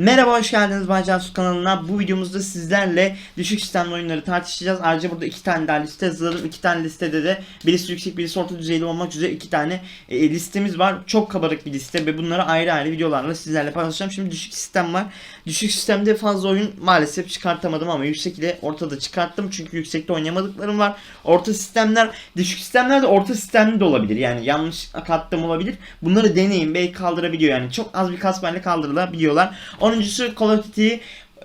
Merhaba hoş geldiniz Bay Cansu kanalına. Bu videomuzda sizlerle düşük sistemli oyunları tartışacağız. Ayrıca burada iki tane daha liste hazırladım. İki tane listede de birisi yüksek birisi orta düzeyli olmak üzere iki tane e, listemiz var. Çok kabarık bir liste ve bunları ayrı ayrı videolarla sizlerle paylaşacağım. Şimdi düşük sistem var. Düşük sistemde fazla oyun maalesef çıkartamadım ama yüksek ile ortada çıkarttım. Çünkü yüksekte oynayamadıklarım var. Orta sistemler, düşük sistemler de orta sistemli de olabilir. Yani yanlış kattım olabilir. Bunları deneyin. Belki kaldırabiliyor yani. Çok az bir kasmayla kaldırılabiliyorlar. Onuncusu Call of Duty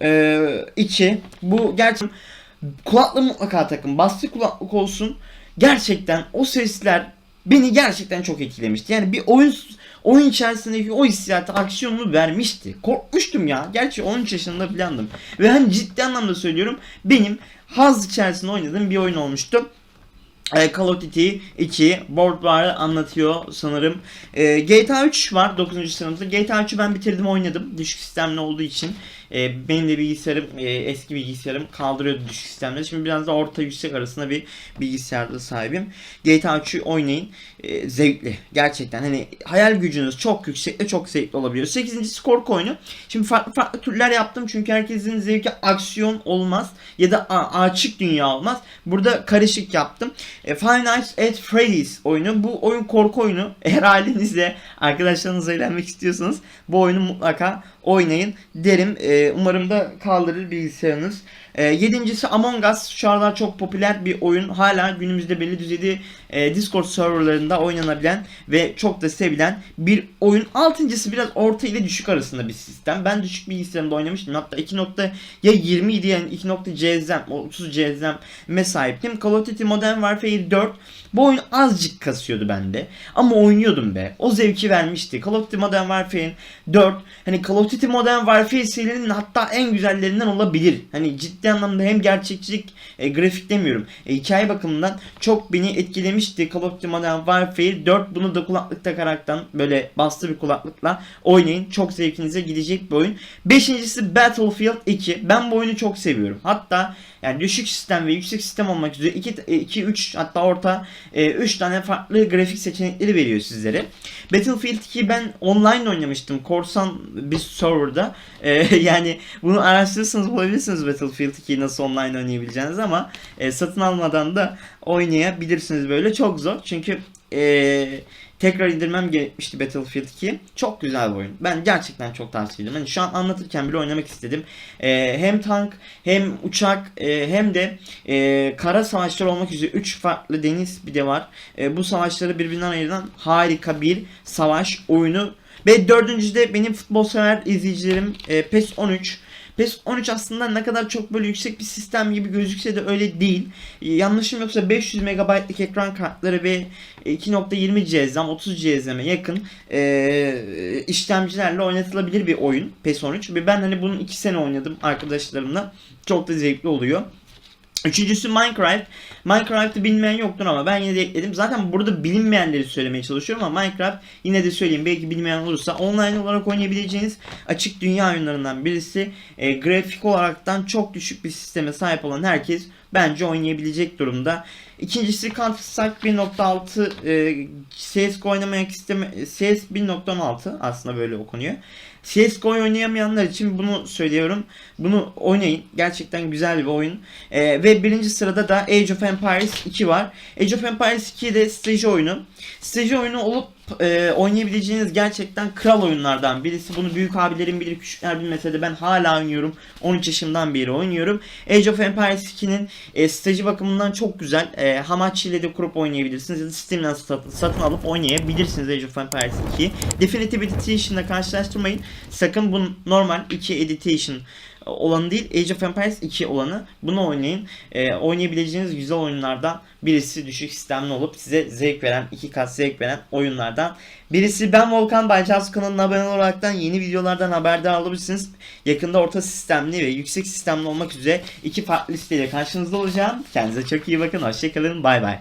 e, 2. Bu gerçekten kulaklığı mutlaka takın. Bastı kulaklık olsun. Gerçekten o sesler beni gerçekten çok etkilemişti. Yani bir oyun oyun içerisindeki o hissiyatı, aksiyonunu vermişti. Korkmuştum ya. Gerçi 13 yaşında falandım. Ve hani ciddi anlamda söylüyorum. Benim haz içerisinde oynadığım bir oyun olmuştu. E, Call of Duty 2 Board War'ı anlatıyor sanırım. E, GTA 3 var 9. sınıfta. GTA 3'ü ben bitirdim oynadım. Düşük sistemli olduğu için. E, benim de bilgisayarım e, eski bilgisayarım kaldırıyordu düşük sistemleri. Şimdi biraz da orta yüksek arasında bir bilgisayarda sahibim. GTA 3'ü oynayın. E, zevkli. Gerçekten hani hayal gücünüz çok yüksek ve çok zevkli olabiliyor. 8. korku oyunu. Şimdi farklı farklı türler yaptım çünkü herkesin zevki aksiyon olmaz ya da açık dünya olmaz. Burada karışık yaptım. E, Five Nights at Freddy's oyunu. Bu oyun korku oyunu. Eğer ailenizle arkadaşlarınızla eğlenmek istiyorsanız bu oyunu mutlaka oynayın derim. E, umarım da kaldırır bilgisayarınız. E, yedincisi Among Us. Şu aralar çok popüler bir oyun. Hala günümüzde belli düzeyde e, Discord serverlarında oynanabilen ve çok da sevilen bir oyun. Altıncısı biraz orta ile düşük arasında bir sistem. Ben düşük bilgisayarımda oynamıştım. Hatta 2 nokta ya 20 idi yani 2 nokta CZM 30 CZM'e sahiptim. Call of Duty Modern Warfare 4 bu oyun azıcık kasıyordu bende. Ama oynuyordum be. O zevki vermişti. Call of Duty Modern Warfare 4 hani Call of Duty Modern Warfare serinin hatta en güzellerinden olabilir. Hani ciddi anlamda hem gerçekçilik e, grafik demiyorum. E, hikaye bakımından çok beni etkilemişti Call of Duty Modern Warfare 4 bunu da kulaklık takaraktan böyle bastı bir kulaklıkla oynayın. Çok zevkinize gidecek bir oyun. Beşincisi Battlefield 2. Ben bu oyunu çok seviyorum. Hatta yani düşük sistem ve yüksek sistem olmak üzere 2 2 3 hatta orta 3 tane farklı grafik seçenekleri veriyor sizlere. Battlefield 2 ben online oynamıştım. Korsan bir serverda. E, yani bunu araştırırsanız bulabilirsiniz Battlefield 2'yi nasıl online oynayabileceğinizi ama e, satın almadan da oynayabilirsiniz böyle. Çok zor. Çünkü e, tekrar indirmem gerekmişti Battlefield 2. Çok güzel bir oyun. Ben gerçekten çok tavsiye ederim. Hani şu an anlatırken bile oynamak istedim. E, hem tank hem uçak e, hem de e, kara savaşlar olmak üzere 3 farklı deniz bir de var. E, bu savaşları birbirinden ayıran harika bir savaş oyunu. Ve dördüncüsü de benim futbol sever izleyicilerim e, PES 13. PES 13 aslında ne kadar çok böyle yüksek bir sistem gibi gözükse de öyle değil. E, yanlışım yoksa 500 MB'lık ekran kartları ve 2.20 CZM 30 CZM'e yakın e, işlemcilerle oynatılabilir bir oyun PES 13. Ve ben hani bunun 2 sene oynadım arkadaşlarımla. Çok da zevkli oluyor. Üçüncüsü Minecraft. Minecraft'ı bilmeyen yoktur ama ben yine de ekledim. Zaten burada bilinmeyenleri söylemeye çalışıyorum ama Minecraft yine de söyleyeyim. Belki bilmeyen olursa online olarak oynayabileceğiniz açık dünya oyunlarından birisi. E, grafik olaraktan çok düşük bir sisteme sahip olan herkes bence oynayabilecek durumda. İkincisi Counter Strike 1.6 e, CSGO oynamak isteme CS 1.16 aslında böyle okunuyor. CSGO oynayamayanlar için bunu söylüyorum. Bunu oynayın. Gerçekten güzel bir oyun. E, ve birinci sırada da Age of Empires 2 var. Age of Empires 2 de strateji oyunu. Strateji oyunu olup e, oynayabileceğiniz gerçekten kral oyunlardan birisi. Bunu büyük abilerim bilir, küçükler bilmese de ben hala oynuyorum. 13 yaşımdan beri oynuyorum. Age of Empires 2'nin e, strateji bakımından çok güzel. E, Hamachi ile de kurup oynayabilirsiniz ya da Steam'den satın, satın alıp oynayabilirsiniz Age of Empires 2'yi. Definitive Edition'la karşılaştırmayın. Sakın bu normal 2 Edition olanı değil Age of Empires 2 olanı bunu oynayın. E, oynayabileceğiniz güzel oyunlardan birisi düşük sistemli olup size zevk veren iki kat zevk veren oyunlardan birisi. Ben Volkan Baycaz kanalına abone olaraktan yeni videolardan haberdar olabilirsiniz. Yakında orta sistemli ve yüksek sistemli olmak üzere iki farklı listeyle karşınızda olacağım. Kendinize çok iyi bakın. Hoşçakalın. Bay bay.